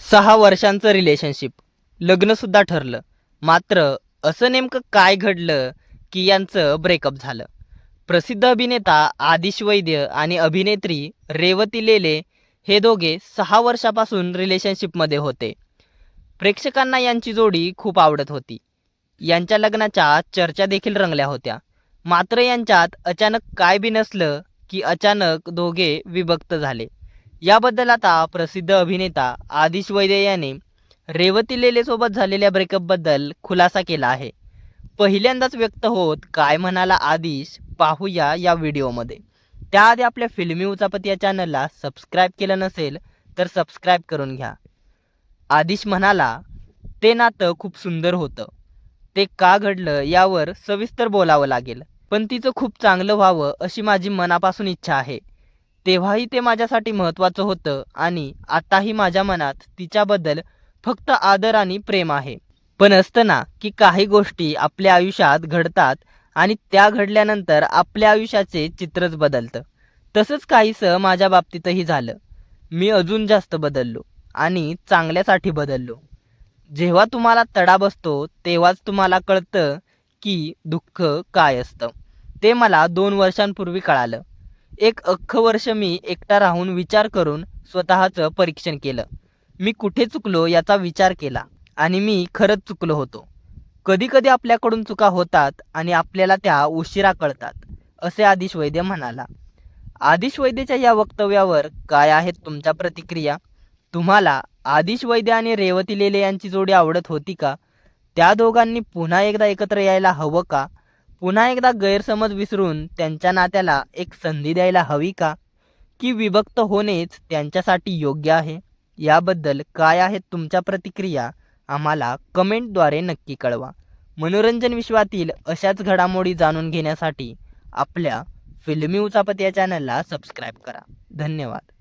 सहा वर्षांचं रिलेशनशिप लग्नसुद्धा ठरलं. मात्र असं नेमकं काय घडलं की यांचं ब्रेकअप झालं? प्रसिद्ध अभिनेता आदिश वैद्य आणि अभिनेत्री रेवती लेले हे दोघे सहा वर्षापासून रिलेशनशिपमध्ये होते. प्रेक्षकांना यांची जोडी खूप आवडत होती. यांच्या लग्नाच्या चर्चा देखील रंगल्या होत्या. मात्र यांच्यात अचानक काय बी नसलं की अचानक दोघे विभक्त झाले. याबद्दल आता प्रसिद्ध अभिनेता आदिश वैद्य याने रेवती लेलेसोबत झालेल्या ब्रेकअपबद्दल खुलासा केला आहे. पहिल्यांदाच व्यक्त होत काय म्हणाला आदिश पाहूया या व्हिडिओमध्ये. त्याआधी आपल्या फिल्मी उचापत या चॅनलला सबस्क्राईब केलं नसेल तर सबस्क्राईब करून घ्या. आदिश म्हणाला ते नातं खूप सुंदर होतं. ते का घडलं यावर सविस्तर बोलावं लागेल. पण तिचं खूप चांगलं व्हावं अशी माझी मनापासून इच्छा आहे. तेव्हाही ते माझ्यासाठी महत्त्वाचं होतं आणि आताही माझ्या मनात तिच्याबद्दल फक्त आदर आणि प्रेम आहे. पण असतं ना की काही गोष्टी आपल्या आयुष्यात घडतात आणि त्या घडल्यानंतर आपल्या आयुष्याचे चित्रच बदलतं. तसंच काहीसं माझ्या बाबतीतही झालं. मी अजून जास्त बदललो आणि चांगल्यासाठी बदललो. जेव्हा तुम्हाला तडा बसतो तेव्हाच तुम्हाला कळतं की दुःख काय असतं. ते मला दोन वर्षांपूर्वी कळालं. एक अख्खं वर्ष मी एकटा राहून विचार करून स्वतःचं परीक्षण केलं. मी कुठे चुकलो याचा विचार केला आणि मी खरंच चुकलो होतो. कधीकधी आपल्याकडून चुका होतात आणि आपल्याला त्या उशिरा कळतात असे आदिश वैद्य म्हणाला. आदिश वैद्यच्या या वक्तव्यावर काय आहेत तुमच्या प्रतिक्रिया? तुम्हाला आदिश वैद्य आणि रेवती लेले यांची जोडी आवडत होती का? त्या दोघांनी पुन्हा एकदा एकत्र यायला हवं का? पुन्हा एकदा गैरसमज विसरून त्यांच्या नात्याला एक संधी द्यायला हवी का? की विभक्त होणेच त्यांच्यासाठी योग्य आहे? याबद्दल काय आहेत तुमच्या प्रतिक्रिया? आम्हाला कमेंटद्वारे नक्की कळवा. मनोरंजन विश्वातील अशाच घडामोडी जाणून घेण्यासाठी आपल्या फिल्मी उचापत या चॅनलला सबस्क्राईब करा. धन्यवाद.